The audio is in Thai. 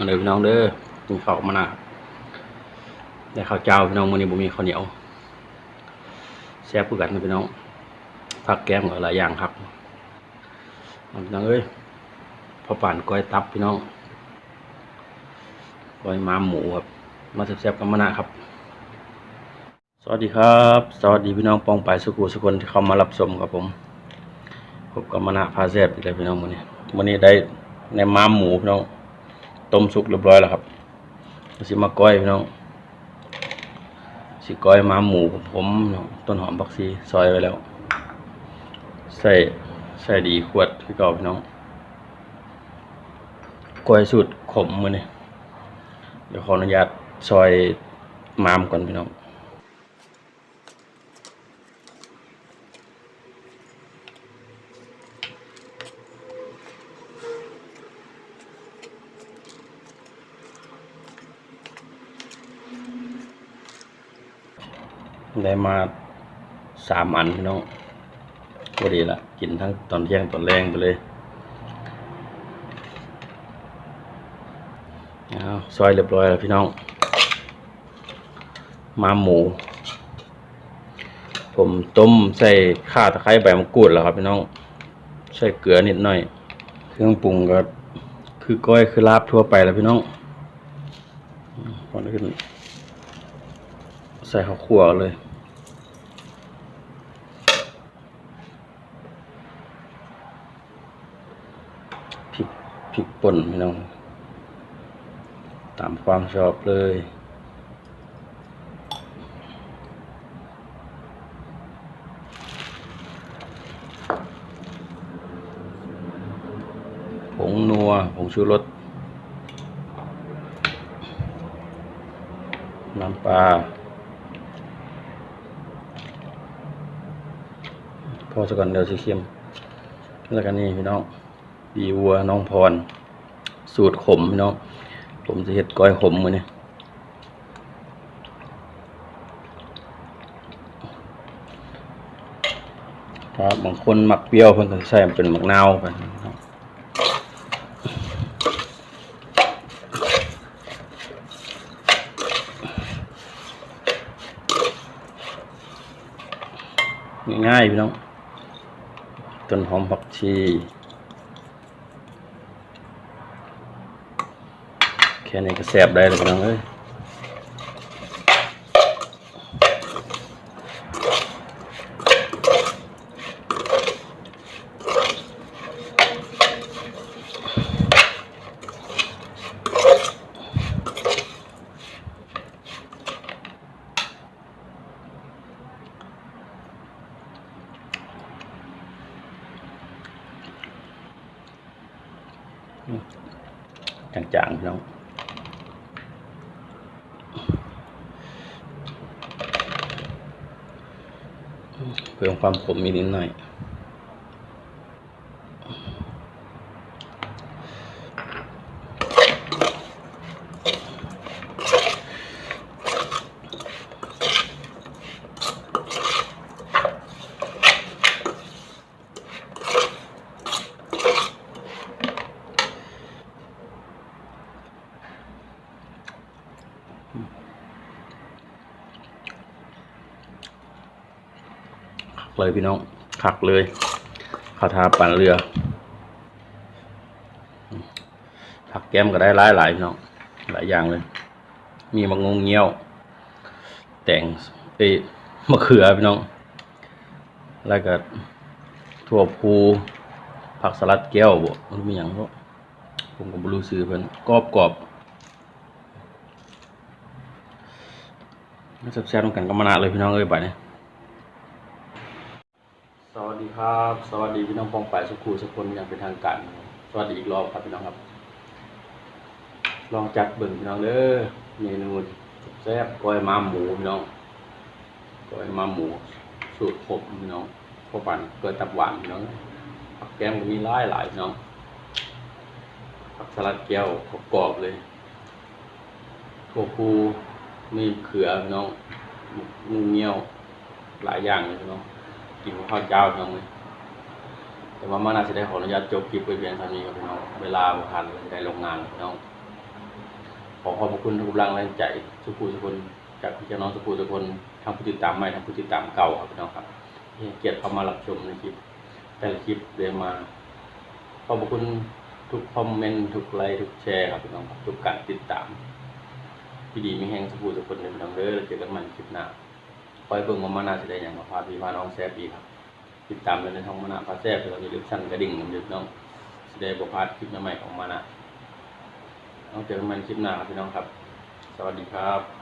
มาเลยพี่น้องเด้อกินข้าวมานะได้ข้าวเจ้าพี่น้องมื้อนี้บ่มีข้าวเหนียวแซ่บคือกันนะพี่น้องผักแก้มก็หลายอย่างครับพี่น้องเอ้ยพอป่านก้อยตับพี่น้องก้อยม้าหมูครับมาแซ่บๆกันมานะครับ สวัสดีครับ สวัสดีพี่น้องปองปายสุขุสุคนที่เข้ามารับชมครับผมพบกับมณะพาแซ่บอีกแล้วพี่น้องมื้อนี้มื้อนี้ได้ในม้าหมูพี่น้อง ต้มสุกเรียบร้อยแล้วครับสิมาก้อยพี่น้องสิก้อยมาหมูของผมต้นหอมบักซีซอยไว้แล้ว ใส่ใส่ดีขวดพี่เก่าพี่น้องก้อยสูตรขมมือนี้เดี๋ยวขออนุญาตซอยมามก่อนพี่น้อง ได้มาสามอันพี่น้องพอดีละกินทั้งตอนเที่ยงตอนแรงไปเลยเอาซอยเรียบร้อยแล้วพี่น้อง มาหมู ผมต้มใส่ข่าตะไคร้ใบมะกรูดแล้วครับพี่น้อง ใส่เกลือนิดหน่อย เครื่องปรุงก็คือก้อยคือลาบทั่วไปแล้วพี่น้องอืมก่อนอื่น ใส่ข้าวคั่วเลย พริกพริกป่นพี่น้อง ตามความชอบเลยผงนัวผงชูรสน้ำปลา พอสกก่อนเดี๋ยวสิเค็มแล้วกันนี่พี่น้องดีวัวน้องพร สูตรขมพี่น้องผมจะเฮ็ดก้อยขมมือนี่ครับบางคนหมักเปรี้ยวเพิ่นก็ใส่เป็นหมักนาวไปง่ายๆพี่น้อง ต้นหอมผักชี แค่นี้ก็แซ่บได้แล้วพี่น้องเอ้ย จางๆพี่น้องเพิ่มความขมอีกนิดหน่อย เลยพี่น้องขักเลยข้าวทาปั่นเรือผักแก้มก็ได้หลายหลายพี่น้องหลายอย่างเลย มีมะงงเงี้ยว แต่งเอ้มะเขือพี่น้อง แล้วก็ถั่วพูผักสลัดแก้วบ่มันมีอย่างบ่ผมก็บ่รู้ชื่อเพิ่นกรอบกรอบแซ่บๆนำกันก็มานะเลยพี่น้องเอ้ยบัดนี้ สวัสดีครับ สวัสดีพี่น้องปองปายสุขูสุคนอย่างเป็นทางการ สวัสดีอีกรอบครับพี่น้องครับ ลองจัดเบิ่งพี่น้องเด้อเมนูแซ่บก้อยมาหมูพี่น้องก้อยมาหมูสูตรขมพี่น้องข้าวปั่นเกลือตับหวานพี่น้องผักแกงมีหลายหลายพี่น้องผักสลัดแก้วกรอบเลยถั่วพูมีเขือพี่น้องงูเงี้ยวหลายอย่างเลยพี่น้อง กินข้าวเจ้าพี่น้องเลยแต่ว่ามาน่าจะได้ขออนุญาตจบคลิปไปเพียงเท่านี้ครับพี่น้องเวลาบ่ทันเลยได้ลงงานพี่น้องขอขอบคุณทุกกำลังแรงใจสุขุสุคนจากพี่น้องสุขุสุคนทั้งผู้ติดตามใหม่ทั้งผู้ติดตามเก่าครับพี่น้องครับที่เกียรติเข้ามารับชมในคลิป แต่ละคลิปเดินมาขอบคุณทุกคอมเมนต์ทุกไลค์ทุกแชร์ครับพี่น้องครับทุกการติดตามที่ดีมีแห่งสุขุสุคนในพี่น้องเด้อแล้วเจอกันใหม่ในคลิปหน้า คอยเบิ่งว่ามานาจะได้อย่างมาพาพี่พาน้องแซ่บอีกครับ ติดตามในช่องมานาพาแซ่บเพื่ออย่าลืมสั่นกระดิ่งน้ำดึกน้องจะได้บ่พาดคลิปใหม่ๆของมานาต้องเจอกันใหม่คลิปหน้าครับพี่น้องครับ สวัสดีครับ